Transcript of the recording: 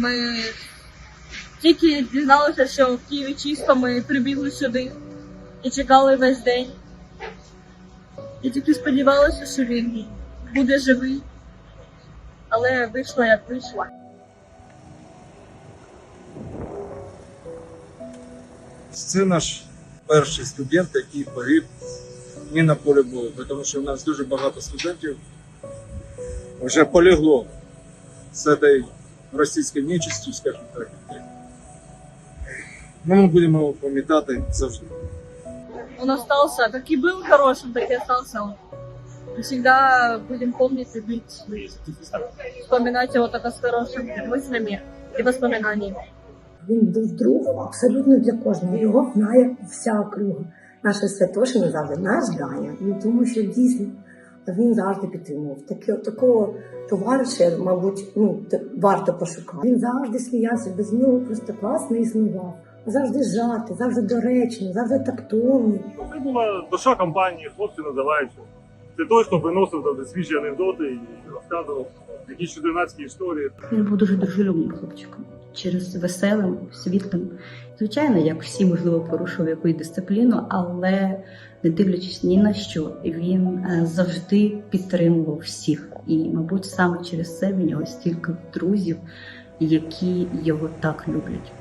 Ми тільки дізналися, що в Києві чисто, ми прибігли сюди і чекали весь день. І тільки сподівалися, що він буде живий. Але вийшло як вийшло. Це наш перший студент, який погиб не на полі бою, тому що у нас дуже багато студентів вже полегло з цієї російської нечисті, скажімо так. Ну, ми будемо його пам'ятати завжди. Он остался, как и был хорошим, так и остался он. Мы всегда будем помнить и быть, вспоминать его только с хорошими мыслями и воспоминаниями. Він був другом абсолютно для кожного. Його знає вся округа. Наша Святошина завжди наш Даня. Ну, тому що дійсно він завжди підтримував. Таке, такого товариша, мабуть, ну, варто пошукати. Він завжди сміявся, без нього просто класно існував. Завжди жартий, завжди доречний, завжди тактовний. Це була душа компанії, хлопці називаються. Це той, хто приносив завжди свіжі анекдоти і розказував якісь чудернацькі історії. Він був дуже дружелюбним хлопчиком, через веселим, світлим. Звичайно, як всі, можливо, порушував якусь дисципліну, але не дивлячись ні на що, він е, завжди підтримував всіх. І, мабуть, саме через це в нього стільки друзів, які його так люблять.